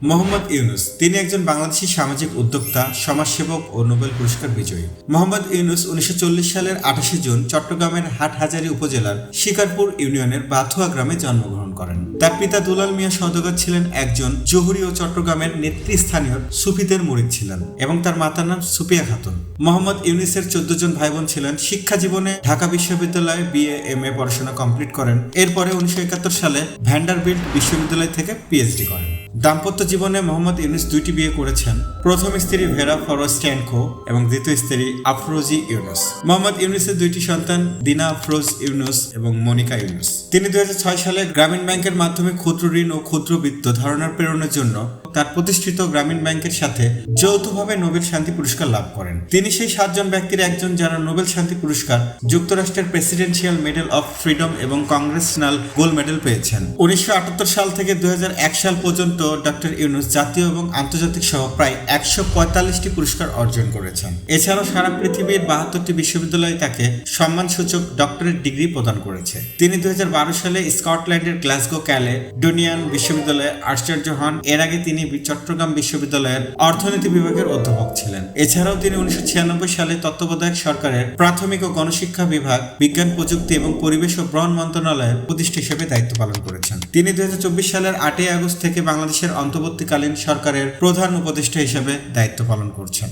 মোহাম্মদ ইউনুস, তিনি একজন বাংলাদেশি সামাজিক উদ্যোক্তা, সমাজসেবক ও নোবেল পুরস্কার বিজয়ী। মোহাম্মদ ইউনুস উনিশশো চল্লিশ সালের আঠাশে জুন চট্টগ্রামের হাটহাজারী উপজেলার শিকারপুর ইউনিয়নের বাথুয়া গ্রামে জন্মগ্রহণ করেন। তার পিতা দুলাল মিয়া সওদাগর ছিলেন একজন জহুরি ও চট্টগ্রামের নেতৃস্থানীয় সুফিদের মুরিদ ছিলেন এবং তার মাতার নাম সুপিয়া খাতুন। মোহাম্মদ ইউনুসের চোদ্দ জন ভাই বোন ছিলেন, শিক্ষা জীবনে ঢাকা বিশ্ববিদ্যালয়ে বিএ এম এ পড়াশোনা কমপ্লিট করেন। এরপরে উনিশশো একাত্তর সালে ভ্যান্ডারবিল্ট বিশ্ববিদ্যালয় থেকে পিএইচডি করেন। দাম্পত্য জীবনে মোহাম্মদ ইউনুস দুইটি বিয়ে করেছেন। প্রথম স্ত্রী ভেরা ফরোজ স্ট্যানকো এবং দ্বিতীয় স্ত্রী আফরোজি ইউনুস। মোহাম্মদ ইউনুসের দুইটি সন্তান দিনা আফরোজ ইউনুস এবং মনিকা ইউনুস। তিনি দুই হাজার ছয় সালে গ্রামীণ ব্যাংকের মাধ্যমে ক্ষুদ্র ঋণ ও ক্ষুদ্র বিত্ত ধারণার প্রেরণের জন্য তার প্রতিষ্ঠিত গ্রামীণ ব্যাংকের সাথে যৌথভাবে নোবেল শান্তি পুরস্কার লাভ করেন। তিনি সেই সাতজন ব্যক্তির একজন যারা নোবেল শান্তি পুরস্কার, যুক্তরাষ্ট্রের প্রেসিডেন্সিয়াল মেডেল অফ ফ্রিডম এবং কংগ্রেসনাল গোল্ড মেডেল পেয়েছেন। উনিশশো আটাত্তর সাল থেকে দুই হাজার এক সাল পর্যন্ত ডক্টর ইউনুস জাতীয় এবং আন্তর্জাতিক সহ প্রায় একশো পঁয়তাল্লিশটি পুরস্কার অর্জন করেছেন। এছাড়াও সারা পৃথিবীর বাহাত্তরটি বিশ্ববিদ্যালয় তাকে সম্মানসূচক ডক্টরেট ডিগ্রি প্রদান করেছে। তিনি দু হাজার বারো সালে স্কটল্যান্ডের গ্লাসগো ক্যালে ডোনিয়ান বিশ্ববিদ্যালয়ে আশ্চর্য হন। এর আগে তিনি চট্টগ্রাম বিশ্ববিদ্যালয়ের অর্থনীতি বিভাগের অধ্যাপক ছিলেন। এছাড়াও তিনি উনিশশো ছিয়ানব্বই সালে তত্ত্বাবধায়ক সরকারের প্রাথমিক ও গণশিক্ষা বিভাগ, বিজ্ঞান প্রযুক্তি এবং পরিবেশ ও বন মন্ত্রণালয়ের প্রতিষ্ঠা হিসেবে দায়িত্ব পালন করেছেন। তিনি দুই হাজার চব্বিশ সালের আটই আগস্ট থেকে বাংলাদেশের অন্তর্বর্তীকালীন সরকারের প্রধান উপদেষ্টা হিসেবে দায়িত্ব পালন করছেন।